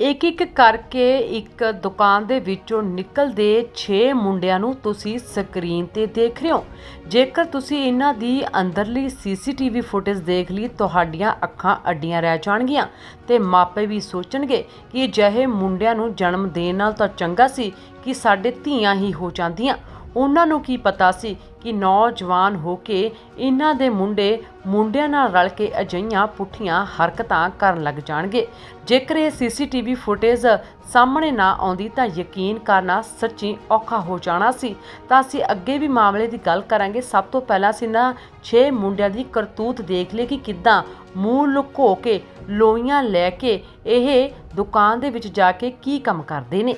ਇੱਕ ਇੱਕ ਕਰਕੇ ਇੱਕ ਦੁਕਾਨ ਦੇ ਵਿੱਚੋਂ ਨਿਕਲਦੇ 6 ਮੁੰਡਿਆਂ ਨੂੰ ਤੁਸੀਂ ਸਕਰੀਨ ਤੇ ਦੇਖ ਰਹੇ ਹੋ। ਜੇਕਰ ਤੁਸੀਂ ਇਹਨਾਂ ਦੀ ਅੰਦਰਲੀ ਸੀਸੀਟੀਵੀ ਫੁਟੇਜ ਦੇਖ ਲਈ, ਤੁਹਾਡੀਆਂ ਅੱਖਾਂ ਅੱਡੀਆਂ ਰਹਿ ਜਾਣਗੀਆਂ ਤੇ ਮਾਪੇ ਵੀ ਸੋਚਣਗੇ ਕਿ ਅਜਿਹੇ ਮੁੰਡਿਆਂ ਨੂੰ ਜਨਮ ਦੇਣ ਨਾਲ ਤਾਂ ਚੰਗਾ ਸੀ ਕਿ ਸਾਡੇ ਧੀਆਂ ਹੀ ਹੋ ਜਾਂਦੀਆਂ। ਉਹਨਾਂ ਨੂੰ ਕੀ ਪਤਾ ਸੀ ਕਿ ਨੌਜਵਾਨ ਹੋ ਕੇ ਇਹਨਾਂ ਦੇ ਮੁੰਡੇ ਮੁੰਡਿਆਂ ਨਾਲ ਰਲ ਕੇ ਅਜਈਆਂ ਪੁੱਠੀਆਂ ਹਰਕਤਾਂ ਕਰਨ ਲੱਗ ਜਾਣਗੇ। ਜੇਕਰ ਇਹ ਸੀਸੀਟੀਵੀ ਫੁਟੇਜ ਸਾਹਮਣੇ ਨਾ ਆਉਂਦੀ ਤਾਂ ਯਕੀਨ ਕਰਨਾ ਸੱਚੀ ਔਖਾ ਹੋ ਜਾਣਾ ਸੀ। ਤਾਂ ਅਸੀਂ ਅੱਗੇ ਵੀ ਮਾਮਲੇ ਦੀ ਗੱਲ ਕਰਾਂਗੇ। ਸਭ ਤੋਂ ਪਹਿਲਾਂ ਅਸੀਂ ਨਾ 6 ਮੁੰਡਿਆਂ ਦੀ ਕਰਤੂਤ ਦੇਖ ਲਈ ਕਿ ਕਿੱਦਾਂ ਮੂੰਹ ਲੁਕੋ ਕੇ ਲੋਈਆਂ ਲੈ ਕੇ ਇਹ ਦੁਕਾਨ ਦੇ ਵਿੱਚ ਜਾ ਕੇ ਕੀ ਕੰਮ ਕਰਦੇ ਨੇ।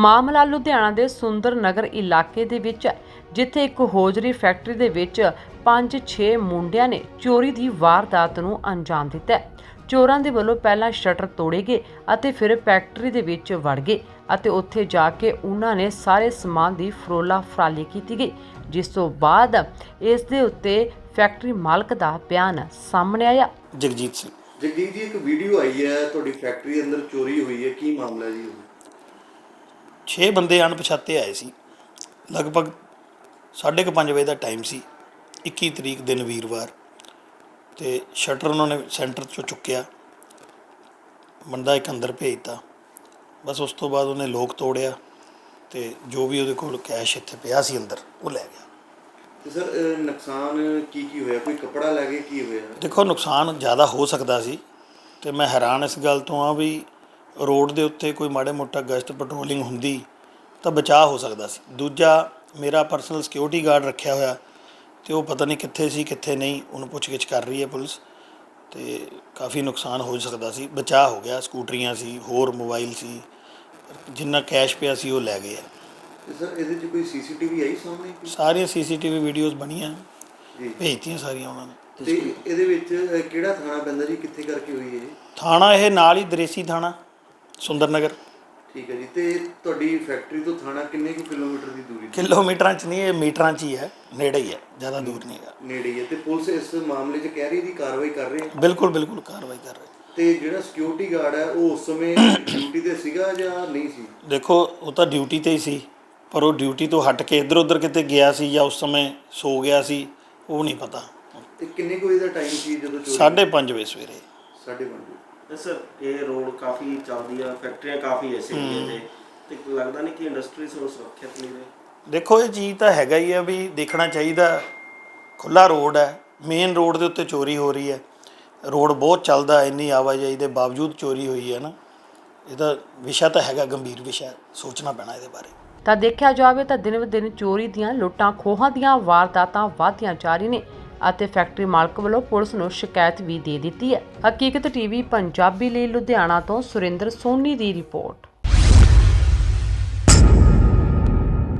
ਮਾਮਲਾ ਲੁਧਿਆਣਾ ਦੇ ਸੁੰਦਰ ਨਗਰ ਇਲਾਕੇ ਦੇ ਵਿੱਚ ਹੈ ਜਿੱਥੇ ਇੱਕ ਹੋਜਰੀ ਫੈਕਟਰੀ ਦੇ ਵਿੱਚ 5-6 ਮੁੰਡਿਆਂ ਨੇ ਚੋਰੀ ਦੀ ਵਾਰਦਾਤ ਨੂੰ ਅੰਜਾਮ ਦਿੱਤਾ ਚੋਰਾਂ ਦੇ ਵੱਲੋਂ ਪਹਿਲਾਂ ਸ਼ਟਰ ਤੋੜੇ ਗਏ ਅਤੇ ਫਿਰ ਫੈਕਟਰੀ ਦੇ ਵਿੱਚ ਵੜ ਗਏ ਅਤੇ ਉੱਥੇ ਜਾ ਕੇ ਉਹਨਾਂ ਨੇ ਸਾਰੇ ਸਮਾਨ ਦੀ ਫਰੋਲਾ ਫਰਾਲੀ ਕੀਤੀ ਗਈ ਜਿਸ ਤੋਂ ਬਾਅਦ ਇਸ ਦੇ ਉੱਤੇ ਫੈਕਟਰੀ ਮਾਲਕ ਦਾ ਬਿਆਨ ਸਾਹਮਣੇ ਆਇਆ। ਜਗਜੀਤ ਸਿੰਘ। ਜਗਦੀਪ ਜੀ ਇੱਕ ਵੀਡੀਓ ਆਈ ਹੈ ਤੁਹਾਡੀ ਫੈਕਟਰੀ ਅੰਦਰ ਚੋਰੀ ਹੋਈ ਹੈ ਕੀ ਮਾਮਲਾ ਜੀ? 6 ਬੰਦੇ ਅਣਪਛਾਤੇ ਆਏ ਸੀ। ਲਗਭਗ 5:30 ਵਜੇ ਦਾ ਟਾਈਮ ਸੀ 21 ਤਰੀਕ ਦਿਨ ਵੀਰਵਾਰ। ਤੇ ਸ਼ਟਰ ਉਹਨਾਂ ਨੇ ਸੈਂਟਰ ਚੋਂ ਚੁੱਕਿਆ। ਬੰਦਾ ਇੱਕ ਅੰਦਰ ਭੇਜਤਾ। ਬਸ ਉਸ ਤੋਂ ਬਾਅਦ ਉਹਨੇ ਲੋਕ ਤੋੜਿਆ ਤੇ ਜੋ ਵੀ ਉਹਦੇ ਕੋਲ ਕੈਸ਼ ਇੱਥੇ ਪਿਆ ਸੀ ਅੰਦਰ ਉਹ ਲੈ ਗਿਆ। ਤੇ ਸਰ ਅਹ, ਨੁਕਸਾਨ ਕੀ ਕੀ ਹੋਇਆ? ਕੋਈ ਕੱਪੜਾ ਲੈ ਗਏ ਕੀ ਹੋਇਆ? ਦੇਖੋ ਨੁਕਸਾਨ ਜ਼ਿਆਦਾ ਹੋ ਸਕਦਾ ਸੀ ਤੇ ਮੈਂ ਹੈਰਾਨ ਇਸ ਗੱਲ ਤੋਂ ਆ ਵੀ ਰੋਡ ਦੇ ਉੱਤੇ ਕੋਈ ਮਾੜੇ ਮੋਟਾ ਗਸ਼ਤ ਪੈਟਰੋਲਿੰਗ ਹੁੰਦੀ ਤਾਂ ਬਚਾਅ ਹੋ ਸਕਦਾ ਸੀ ਦੂਜਾ ਮੇਰਾ ਪਰਸਨਲ ਸਿਕਿਉਰਿਟੀ ਗਾਰਡ ਰੱਖਿਆ ਹੋਇਆ ਤੇ ਉਹ ਪਤਾ ਨਹੀਂ ਕਿੱਥੇ ਸੀ ਕਿੱਥੇ ਨਹੀਂ ਉਹਨੂੰ ਪੁੱਛਗਿੱਛ ਕਰ ਰਹੀ ਹੈ ਪੁਲਿਸ ਤੇ ਕਾਫੀ ਨੁਕਸਾਨ ਹੋ ਸਕਦਾ ਸੀ ਬਚਾਅ ਹੋ ਗਿਆ ਸਕੂਟਰੀਆਂ ਸੀ ਹੋਰ ਮੋਬਾਈਲ ਸੀ ਜਿੰਨਾ ਕੈਸ਼ ਪਿਆ ਸੀ ਉਹ ਲੈ ਗਏ ਆ। ਸਰ ਇਹਦੇ 'ਚ ਕੋਈ ਸੀਸੀਟੀਵੀ ਆਈ ਸਾਹਮਣੇ? ਸਾਰੀਆਂ ਸੀਸੀਟੀਵੀ ਵੀਡੀਓਜ਼ ਬਣੀਆਂ ਜੀ ਭੇਜਤੀਆਂ ਸਾਰੀਆਂ ਉਹਨਾਂ ਨੇ ਤੇ ਇਹਦੇ ਵਿੱਚ ਕਿਹੜਾ ਥਾਣਾ ਪੈਂਦਾ ਜੀ ਕਿੱਥੇ ਕਰਕੇ ਹੋਈ ਹੈ? ਥਾਣਾ ਇਹ ਨਾਲ ਹੀ ਦਰੇਸੀ ਥਾਣਾ ਸੁੰਦਰ ਨਗਰ ਠੀਕ ਹੈ ਜੀ ਤੇ ਤੁਹਾਡੀ ਫੈਕਟਰੀ ਤੋਂ ਥਾਣਾ ਕਿੰਨੇ ਕੁ ਕਿਲੋਮੀਟਰ ਦੀ ਦੂਰੀ? ਤੇ ਕਿਲੋਮੀਟਰਾਂ 'ਚ ਨਹੀਂ ਇਹ ਮੀਟਰਾਂ 'ਚ ਹੀ ਹੈ ਨੇੜੇ ਹੀ ਹੈ ਜ਼ਿਆਦਾ ਦੂਰ ਨਹੀਂ ਹੈਗਾ। ਨੇੜੇ ਹੀ ਹੈ ਤੇ ਪੁਲਿਸ ਇਸ ਮਾਮਲੇ 'ਚ ਕਹਿ ਰਹੀ ਦੀ ਕਾਰਵਾਈ ਕਰ ਰਹੀ ਹੈ? ਬਿਲਕੁਲ ਬਿਲਕੁਲ ਕਾਰਵਾਈ ਕਰ ਰਹੇ ਤੇ ਜਿਹੜਾ ਸਿਕਿਉਰਿਟੀ ਗਾਰਡ ਹੈ ਉਹ ਉਸ ਸਮੇਂ ਡਿਊਟੀ ਤੇ ਸੀਗਾ ਜਾਂ ਨਹੀਂ ਸੀ? ਦੇਖੋ ਉਹ ਤਾਂ ਡਿਊਟੀ ਤੇ ਹੀ ਸੀ ਪਰ ਉਹ ਡਿਊਟੀ ਤੋਂ ਹਟ ਕੇ ਇੱਧਰ ਉੱਧਰ ਕਿਤੇ ਗਿਆ ਸੀ ਜਾਂ ਉਸ ਸਮੇਂ ਸੋ ਗਿਆ ਸੀ ਉਹ ਨਹੀਂ ਪਤਾ। ਤੇ ਕਿੰਨੇ ਕੁ ਵਜੇ ਦਾ ਟਾਈਮ ਸੀ ਜਦੋਂ ਚੋਰੀ 5:30 ਵਜੇ ਸਵੇਰੇ। ਸਾਢੇ ਪੰਜ ਵਜੇ। ਤੇ ਸਰ ਇਹ ਰੋਡ ਕਾਫੀ ਚੱਲਦੀ ਆ ਫੈਕਟਰੀਆਂ ਕਾਫੀ ਐਸੇ ਏਰੀਏ ਤੇ ਤੇ ਲੱਗਦਾ ਨਹੀਂ ਕਿ ਇੰਡਸਟਰੀ ਸੋ ਸੁਰੱਖਿਅਤ ਨਹੀਂ ਰਹੇ? ਦੇਖੋ ਇਹ ਚੀਜ਼ ਤਾਂ ਹੈਗਾ ਹੀ ਆ ਵੀ ਦੇਖਣਾ ਚਾਹੀਦਾ ਖੁੱਲਾ ਰੋਡ ਹੈ ਮੇਨ ਰੋਡ ਦੇ ਉੱਤੇ ਚੋਰੀ ਹੋ ਰਹੀ ਹੈ ਰੋਡ ਬਹੁਤ ਚੱਲਦਾ ਇੰਨੀ ਆਵਾਜਾਈ ਦੇ ਬਾਵਜੂਦ ਚੋਰੀ ਹੋਈ ਹੈ ਨਾ। ਇਹਦਾ ਵਿਸ਼ਾ ਤਾਂ ਹੈਗਾ ਗੰਭੀਰ ਵਿਸ਼ਾ ਸੋਚਣਾ ਪੈਣਾ ਇਹਦੇ ਬਾਰੇ। ਤਾਂ ਦੇਖਿਆ ਜਾਵੇ ਤਾਂ ਦਿਨ ਬ ਦਿਨ ਚੋਰੀ ਦੀਆਂ ਲੁੱਟਾਂ ਖੋਹਾਂ ਦੀਆਂ ਵਾਰਦਾਤਾਂ ਵਧਦੀਆਂ ਜਾ ਰਹੀਆਂ ਨੇ। ਅਤੇ ਫੈਕਟਰੀ ਮਾਲਕ ਵੱਲੋਂ ਪੁਲਿਸ ਨੂੰ ਸ਼ਿਕਾਇਤ ਵੀ ਦੇ ਦਿੱਤੀ ਹੈ। ਹਕੀਕਤ ਟੀਵੀ, ਪੰਜਾਬੀ ਲਈ ਲੁਧਿਆਣਾ ਤੋਂ ਸੁਰਿੰਦਰ ਸੋਨੀ ਦੀ ਰਿਪੋਰਟ।